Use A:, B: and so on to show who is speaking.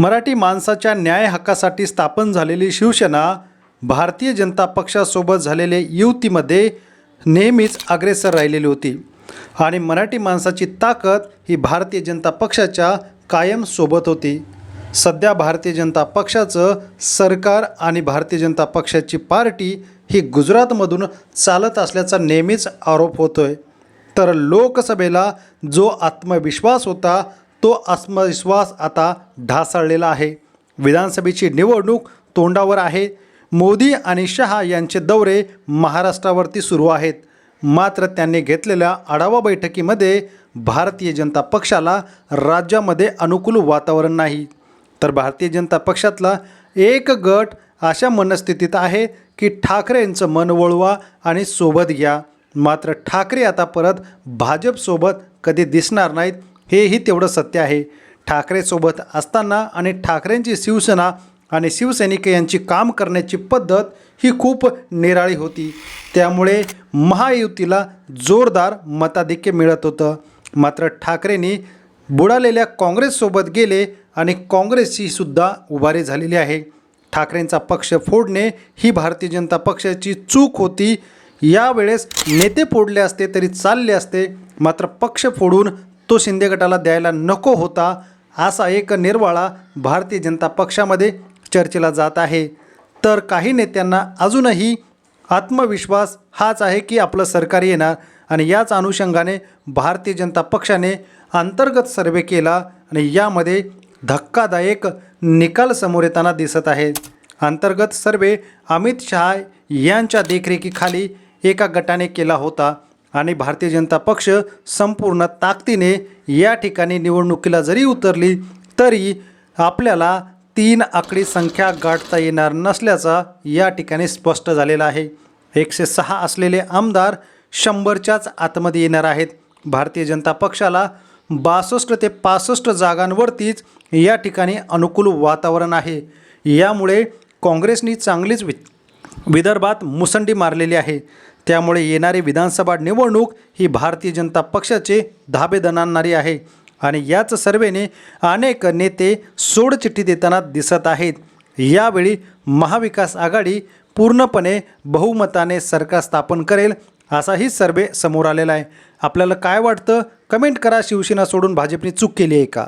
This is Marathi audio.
A: मराठी माणसाच्या न्याय हक्कासाठी स्थापन झालेली शिवसेना भारतीय जनता पक्षासोबत झालेल्या युतीमध्ये नेहमीच अग्रेसर राहिलेली होती. आणि मराठी माणसाची ताकद ही भारतीय जनता पक्षाच्या कायम सोबत होती. सध्या भारतीय जनता पक्षाचं सरकार आणि भारतीय जनता पक्षाची पार्टी ही गुजरातमधून चालत असल्याचा नेहमीच आरोप होतोय. तर लोकसभेला जो आत्मविश्वास होता तो आत्मविश्वास आता ढासळलेला आहे. विधानसभेची निवडणूक तोंडावर आहे. मोदी आणि शहा यांचे दौरे महाराष्ट्रावरती सुरू आहेत. मात्र त्यांनी घेतलेल्या आढावा बैठकीमध्ये भारतीय जनता पक्षाला राज्यामध्ये अनुकूल वातावरण नाही. तर भारतीय जनता पक्षातला एक गट अशा मनस्थितीत आहे की ठाकरेंचं मन वळवा आणि सोबत घ्या. मात्र ठाकरे आता परत भाजपसोबत कधी दिसणार नाहीत हेही तेवढं सत्य आहे. ठाकरेसोबत असताना आणि ठाकरेंची शिवसेना आणि शिवसैनिक यांची काम करण्याची पद्धत ही खूप निराळी होती. त्यामुळे महायुतीला जोरदार मताधिक्य मिळत होतं. मात्र ठाकरेंनी बुडालेल्या काँग्रेससोबत गेले आणि काँग्रेसची सुद्धा उभारी झालेली आहे. ठाकरेंचा पक्ष फोडणे ही भारतीय जनता पक्षाची चूक होती. यावेळेस नेते फोडले असते तरी चालले असते. मात्र पक्ष फोडून तो शिंदे गटाला द्यायला नको होता असा एक निर्वाळा भारतीय जनता पक्षामध्ये चर्चेला जात आहे. तर काही नेत्यांना अजूनही आत्मविश्वास हाच आहे की आपलं सरकार येणार आणि याच अनुषंगाने भारतीय जनता पक्षाने अंतर्गत सर्वे केला आणि यामध्ये धक्कादायक निकाल समोर येताना दिसत आहे. अंतर्गत सर्वे अमित शहा यांच्या देखरेखीखाली एका गटाने केला होता. आणि भारतीय जनता पक्ष संपूर्ण ताकदीने या ठिकाणी निवडणुकीला जरी उतरली तरी आपल्याला तीन आकडी संख्या गाठता येणार नसल्याचा या ठिकाणी स्पष्ट झालेला आहे. एकशे सहा असलेले आमदार शंभरच्याच आतमध्ये येणार आहेत. भारतीय जनता पक्षाला बासष्ट ते पासष्ट जागांवरतीच या ठिकाणी अनुकूल वातावरण आहे. यामुळे काँग्रेसनी चांगलीच वि विदर्भात मुसंडी मारलेली आहे. त्यामुळे येणारी विधानसभा निवडणूक ही भारतीय जनता पक्षाचे धाबे दणाणणारी आहे. आणि याच सर्वेने अनेक नेते सोडचिठ्ठी देताना दिसत आहेत. यावेळी महाविकास आघाडी पूर्णपणे बहुमताने सरकार स्थापन करेल असाही सर्वे समोर आलेला आहे. आपल्याला काय वाटतं? कमेंट करा. शिवसेना सोडून भाजपने चूक केली आहे का?